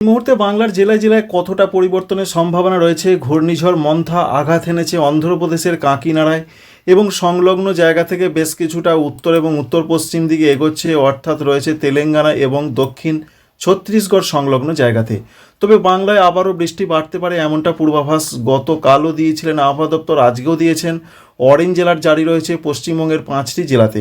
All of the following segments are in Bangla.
এই মুহূর্তে বাংলার জেলায় জেলায় কতটা পরিবর্তনের সম্ভাবনা রয়েছে? ঘূর্ণিঝড়, মন্থা, আঘাত এনেছে অন্ধ্রপ্রদেশের কাঁকিনাড়ায় এবং সংলগ্ন জায়গা থেকে বেশ কিছুটা উত্তর এবং উত্তর পশ্চিম দিকে এগোচ্ছে। অর্থাৎ রয়েছে তেলেঙ্গানা এবং দক্ষিণ ছত্তিশগড় সংলগ্ন জায়গাতে। তবে বাংলায় আবারও বৃষ্টি বাড়তে পারে এমনটা পূর্বাভাস গতকালও দিয়েছিলেন আবহাওয়া দপ্তর, আজকেও দিয়েছেন। অরেঞ্জ জেলার জারি রয়েছে পশ্চিমবঙ্গের পাঁচটি জেলাতে।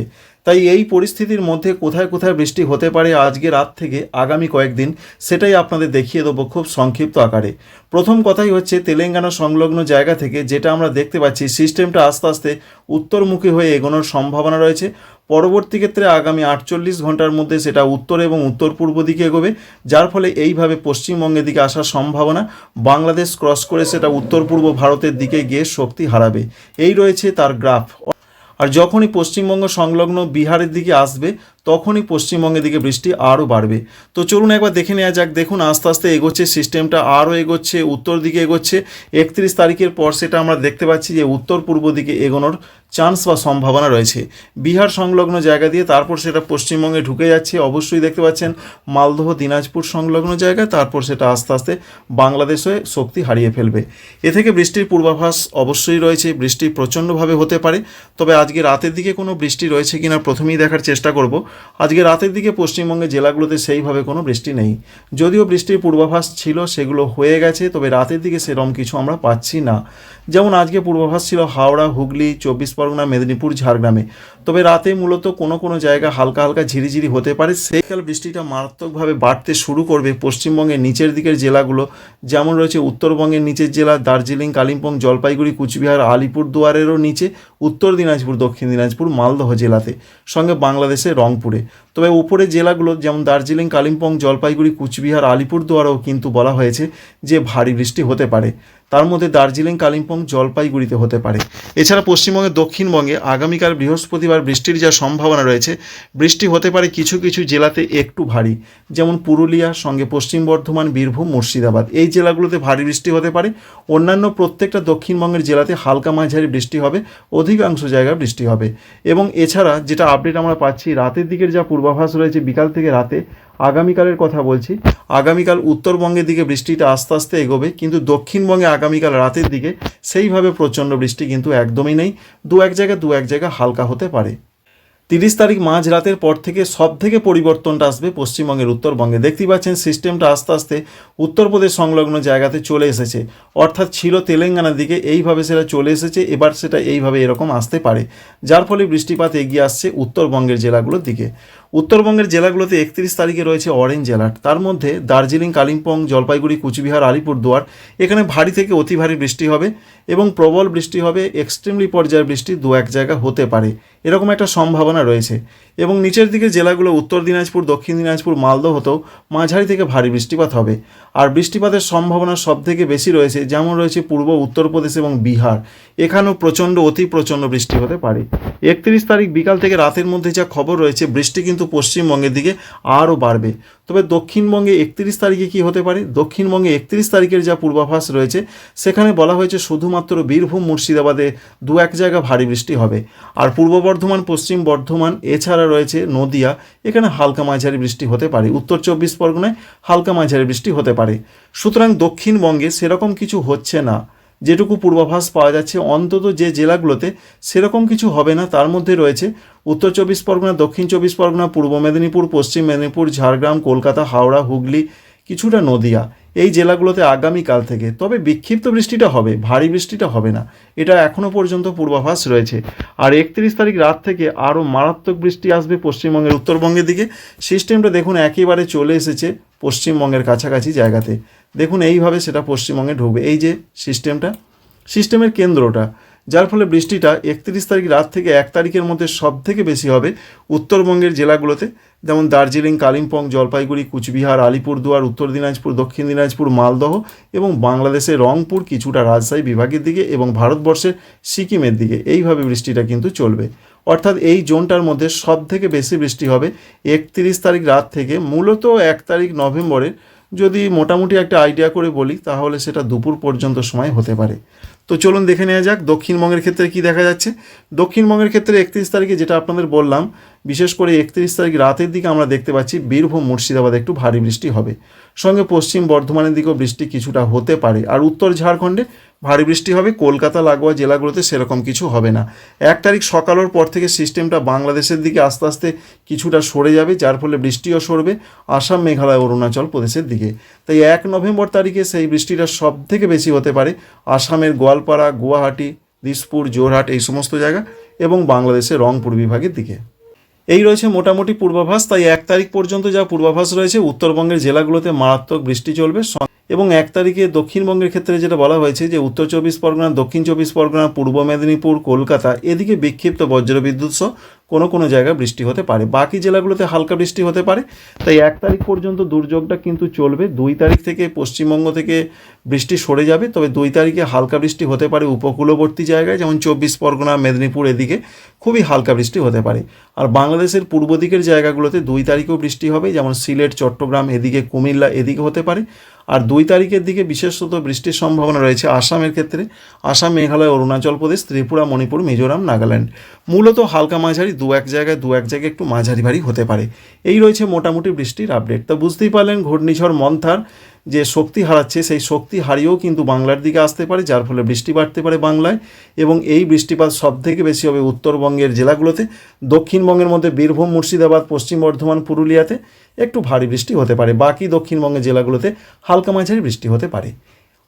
তাই এই পরিস্থিতির মধ্যে কোথায় কোথায় বৃষ্টি হতে পারে আজকে রাত থেকে আগামী কয়েকদিন, সেটাই আপনাদের দেখিয়ে দেবো খুব সংক্ষিপ্ত আকারে। প্রথম কথাই হচ্ছে তেলেঙ্গানা সংলগ্ন জায়গা থেকে যেটা আমরা দেখতে পাচ্ছি, সিস্টেমটা আস্তে আস্তে উত্তরমুখী হয়ে এগোনোর সম্ভাবনা রয়েছে। পরবর্তী ক্ষেত্রে আগামী আটচল্লিশ ঘণ্টার মধ্যে সেটা উত্তর এবং উত্তর পূর্ব দিকে এগোবে, যার ফলে এইভাবে পশ্চিমবঙ্গের দিকে আসার সম্ভাবনা, বাংলাদেশ ক্রস করে সেটা উত্তর পূর্ব ভারতের দিকে গিয়ে শক্তি হারাবে। এই রয়েছে তার গ্রাফ আর যখনই পশ্চিমবঙ্গ সংলগ্ন বিহারের দিকে আসবে, তখনই পশ্চিমবঙ্গের দিকে বৃষ্টি আরও বাড়বে। তো চলুন একবার দেখে নেওয়া যাক। দেখুন, আস্তে আস্তে এগোচ্ছে, সিস্টেমটা আরও এগোচ্ছে, উত্তর দিকে এগোচ্ছে। একত্রিশ তারিখের পর সেটা আমরা দেখতে পাচ্ছি যে উত্তর পূর্ব দিকে এগোনোর চান্স বা সম্ভাবনা রয়েছে। বিহার সংলগ্ন জায়গা দিয়ে তারপর সেটা পশ্চিমবঙ্গে ঢুকে যাচ্ছে, অবশ্যই দেখতে পাচ্ছেন মালদহ, দিনাজপুর সংলগ্ন জায়গায় তারপর সেটা আস্তে আস্তে বাংলাদেশ হয়ে শক্তি হারিয়ে ফেলবে। এ থেকে বৃষ্টির পূর্বাভাস অবশ্যই রয়েছে, বৃষ্টি প্রচণ্ডভাবে হতে পারে, তবে আজকে রাতের দিকে কোনো বৃষ্টি রয়েছে কিনা প্রথমেই দেখার চেষ্টা করব। আজকে রাতের দিকে পশ্চিমবঙ্গে জেলাগুলোতে সেইভাবে কোনো বৃষ্টি নেই। যদিও বৃষ্টির পূর্বাভাস ছিল, সেগুলো হয়ে গেছে, তবে রাতের দিকে সেরম কিছু আমরা পাচ্ছি না। যেমন আজকে পূর্বাভাস ছিল হাওড়া, হুগলি, চব্বিশ পরগনা, মেদিনীপুর, ঝাড়গ্রামে। তবে রাতে মূলত কোনো কোনো জায়গা হালকা হালকা ঝিরিঝিরি হতে পারে। সেইকাল বৃষ্টিটা মারাত্মকভাবে বাড়তে শুরু করবে পশ্চিমবঙ্গের নিচের দিকের জেলাগুলো। যেমন রয়েছে উত্তরবঙ্গের নিচের জেলা, দার্জিলিং, কালিম্পং, জলপাইগুড়ি, কুচবিহার, আলিপুরদুয়ারেরও নিচে। উত্তর দিনাজপুর, দক্ষিণ দিনাজপুর, মালদহ জেলাতে। সঙ্গে বাংলাদেশের রংপুরে। তবে উপরের জেলাগুলো যেমন দার্জিলিং, কালিম্পং, জলপাইগুড়ি, কুচবিহার আলিপুর আলিপুরদুয়ারেও কিন্তু বলা হয়েছে যে ভারী বৃষ্টি হতে পারে। তার মধ্যে দার্জিলিং, কালিম্পং, জলপাইগুড়িতে হতে পারে। এছাড়া পশ্চিমবঙ্গের দক্ষিণবঙ্গে আগামীকাল বৃহস্পতিবার বৃষ্টির যা সম্ভাবনা রয়েছে, বৃষ্টি হতে পারে কিছু কিছু জেলাতে একটু ভারী, যেমন পুরুলিয়া, সঙ্গে পশ্চিম বর্ধমান, বীরভূম, মুর্শিদাবাদ। এই জেলাগুলোতে ভারী বৃষ্টি হতে পারে। অন্যান্য প্রত্যেকটা দক্ষিণবঙ্গের জেলাতে হালকা মাঝারি বৃষ্টি হবে, অধিকাংশ জায়গায় বৃষ্টি হবে। এবং এছাড়া যেটা আপডেট আমরা পাচ্ছি, রাতের দিকের যা পূর্বাভাস রয়েছে, বিকাল থেকে রাতে আগামীকালের কথা বলছি। আগামীকাল উত্তরবঙ্গের দিকে বৃষ্টিটা আস্তে আস্তে এগোবে, কিন্তু দক্ষিণবঙ্গে আগামীকাল রাতের দিকে সেইভাবে প্রচণ্ড বৃষ্টি কিন্তু একদমই নেই। দু এক জায়গায় দু এক জায়গা হালকা হতে পারে। তিরিশ তারিখ মাঝ রাতের পর থেকে সব থেকে পরিবর্তনটা আসবে পশ্চিমবঙ্গের উত্তরবঙ্গে। দেখতেই পাচ্ছেন, সিস্টেমটা আস্তে আস্তে উত্তরপ্রদেশ সংলগ্ন জায়গাতে চলে এসেছে। অর্থাৎ ছিল তেলেঙ্গানার দিকে, এইভাবে সেটা চলে এসেছে, এবার সেটা এইভাবে এরকম আসতে পারে। যার ফলে বৃষ্টিপাত এগিয়ে আসছে উত্তরবঙ্গের জেলাগুলোর দিকে। উত্তরবঙ্গের জেলাগুলোতে একত্রিশ তারিখে রয়েছে অরেঞ্জ অ্যালার্ট তার মধ্যে দার্জিলিং, কালিম্পং, জলপাইগুড়ি, কুচবিহার আলিপুরদুয়ার এখানে ভারী থেকে অতি ভারী বৃষ্টি হবে এবং প্রবল বৃষ্টি হবে এক্সট্রিমলি পর্যায়ের বৃষ্টি দু এক জায়গা হতে পারে। এরকম একটা সম্ভাবনা রয়েছে। এবং নিচের দিকে জেলাগুলো উত্তর দিনাজপুর, দক্ষিণ দিনাজপুর, মালদহ হতেও মাঝারি থেকে ভারী বৃষ্টিপাত হবে। আর বৃষ্টিপাতের সম্ভাবনা সব থেকে বেশি রয়েছে, যেমন রয়েছে পূর্ব, উত্তরপ্রদেশ এবং বিহার। এখানেও প্রচণ্ড, অতি প্রচণ্ড বৃষ্টি হতে পারে। একত্রিশ তারিখ বিকাল থেকে রাতের মধ্যে যা খবর রয়েছে, বৃষ্টি কিন্তু পশ্চিমবঙ্গের দিকে আরও বাড়বে। তবে দক্ষিণবঙ্গে একত্রিশ তারিখে কি হতে পারে? দক্ষিণবঙ্গে একত্রিশ তারিখের যা পূর্বাভাস রয়েছে, সেখানে বলা হয়েছে শুধুমাত্র বীরভূম, মুর্শিদাবাদে দু এক জায়গা ভারী বৃষ্টি হবে। আর পূর্ব বর্ধমান, পশ্চিম বর্ধমান, এছাড়া রয়েছে নদিয়া, এখানে হালকা মাঝারি বৃষ্টি হতে পারে। উত্তর চব্বিশ পরগনায় হালকা মাঝারি বৃষ্টি হতে পারে। সুতরাং দক্ষিণবঙ্গে সেরকম কিছু হচ্ছে না। যেটুকু পূর্বাভাস পাওয়া যাচ্ছে, অন্তত যে জেলাগুলোতে সেরকম কিছু হবে না, তার মধ্যে রয়েছে উত্তর চব্বিশ পরগনা, দক্ষিণ চব্বিশ পরগনা, পূর্ব মেদিনীপুর, পশ্চিম মেদিনীপুর, ঝাড়গ্রাম, কলকাতা, হাওড়া, হুগলি, কিছুটা নদিয়া। এই জেলাগুলোতে আগামীকাল থেকে, তবে বিক্ষিপ্ত বৃষ্টিটা হবে, ভারী বৃষ্টিটা হবে না। এটা এখনও পর্যন্ত পূর্বাভাস রয়েছে। আর একত্রিশ তারিখ রাত থেকে আরও মারাত্মক বৃষ্টি আসবে পশ্চিমবঙ্গের উত্তরবঙ্গের দিকে। সিস্টেমটা দেখুন, একেবারে চলে এসেছে পশ্চিমবঙ্গের কাছাকাছি জায়গাতে। দেখুন, এইভাবে সেটা পশ্চিমবঙ্গে ঢুকবে। এই যে সিস্টেমটা সিস্টেমের কেন্দ্রটা, যার ফলে বৃষ্টিটা একত্রিশ তারিখ রাত থেকে এক তারিখের মধ্যে সব থেকে বেশি হবে উত্তরবঙ্গের জেলাগুলোতে। যেমন দার্জিলিং, কালিম্পং, জলপাইগুড়ি, কুচবিহার, আলিপুরদুয়ার, উত্তর দিনাজপুর, দক্ষিণ দিনাজপুর, মালদহ এবং বাংলাদেশের রংপুর কিছুটা রাজশাহী বিভাগের দিকে এবং ভারতবর্ষের সিকিমের দিকে। এইভাবে বৃষ্টিটা কিন্তু চলবে। অর্থাৎ এই জোনটার মধ্যে সব থেকে বেশি বৃষ্টি হবে একত্রিশ তারিখ রাত থেকে, মূলত এক তারিখ নভেম্বরের যদি মোটামুটি একটা আইডিয়া করে বলি, তাহলে সেটা দুপুর পর্যন্ত সময় হতে পারে। তো চলুন দেখে নেওয়া যাক দক্ষিণবঙ্গের ক্ষেত্রে কি দেখা যাচ্ছে। দক্ষিণবঙ্গের ক্ষেত্রে একত্রিশ তারিখে যেটা আপনাদের বললাম, বিশেষ করে একত্রিশ তারিখ রাতের দিকে আমরা দেখতে পাচ্ছি বীরভূম, মুর্শিদাবাদে একটু ভারী বৃষ্টি হবে। সঙ্গে পশ্চিম বর্ধমানের দিকেও বৃষ্টি কিছুটা হতে পারে। আর উত্তর ঝাড়খণ্ডে ভারী বৃষ্টি হবে, কলকাতা, লাগোয়া জেলাগুলোতে সেরকম কিছু হবে না। এক তারিখ সকালের পর থেকে সিস্টেমটা বাংলাদেশের দিকে আস্তে আস্তে কিছুটা সরে যাবে, যার ফলে বৃষ্টিও সরবে, আসাম, মেঘালয়, অরুণাচল প্রদেশের দিকে। তাই এক নভেম্বর তারিখে সেই বৃষ্টিটা সব থেকে বেশি হতে পারে আসামের গোয়ালপাড়া, গুয়াহাটি, দিসপুর জোরহাট এই সমস্ত জায়গা এবং বাংলাদেশের রংপুর বিভাগের দিকে। এই রয়েছে মোটামুটি পূর্বাভাস। তাই এক তারিখ পর্যন্ত যা পূর্বাভাস রয়েছে, উত্তরবঙ্গের জেলাগুলোতে মারাত্মক বৃষ্টি চলবে। এবং এক তারিখে দক্ষিণবঙ্গের ক্ষেত্রে যেটা বলা হয়েছে যে উত্তর চব্বিশ পরগনা, দক্ষিণ চব্বিশ পরগনা, পূর্ব মেদিনীপুর, কলকাতা, এদিকে বিক্ষিপ্ত বজ্রবিদ্যুৎ সহ কোনো কোনো জায়গায় বৃষ্টি হতে পারে। বাকি জেলাগুলোতে হালকা বৃষ্টি হতে পারে। তাই এক তারিখ পর্যন্ত দুর্যোগটা কিন্তু চলবে। দুই তারিখ থেকে পশ্চিমবঙ্গ থেকে বৃষ্টি সরে যাবে। তবে দুই তারিখে হালকা বৃষ্টি হতে পারে উপকূলবর্তী জায়গায়, যেমন চব্বিশ পরগনা, মেদিনীপুর এদিকে খুবই হালকা বৃষ্টি হতে পারে। আর বাংলাদেশের পূর্ব দিকের জায়গাগুলোতে দুই তারিখেও বৃষ্টি হবে। যেমন সিলেট, চট্টগ্রাম, এদিকে কুমিল্লা এদিকে হতে পারে। আর দুই তারিখের দিকে বিশেষত বৃষ্টির সম্ভাবনা রয়েছে আসামের ক্ষেত্রে। আসাম, মেঘালয়, অরুণাচল প্রদেশ, ত্রিপুরা, মণিপুর, মিজোরাম, নাগাল্যান্ড। মূলত হালকা মাঝারি, দু এক জায়গায়, দু এক জায়গায় একটু মাঝারি ভারী হতে পারে। এই রয়েছে মোটামুটি বৃষ্টির আপডেট। তা বুঝতেই পারলেন, ঘূর্ণিঝড়, মন্থার যে শক্তি হারাচ্ছে, সেই শক্তি হারিয়েও কিন্তু বাংলার দিকে আসতে পারে, যার ফলে বৃষ্টি বাড়তে পারে বাংলায়। এবং এই বৃষ্টিপাত সব থেকে বেশি হবে উত্তরবঙ্গের জেলাগুলোতে। দক্ষিণবঙ্গের মধ্যে বীরভূম, মুর্শিদাবাদ, পশ্চিম বর্ধমান, পুরুলিয়াতে একটু ভারী বৃষ্টি হতে পারে। বাকি দক্ষিণবঙ্গের জেলাগুলোতে হালকা মাঝারি বৃষ্টি হতে পারে।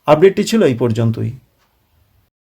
আপডেটটি ছিল এই পর্যন্তই।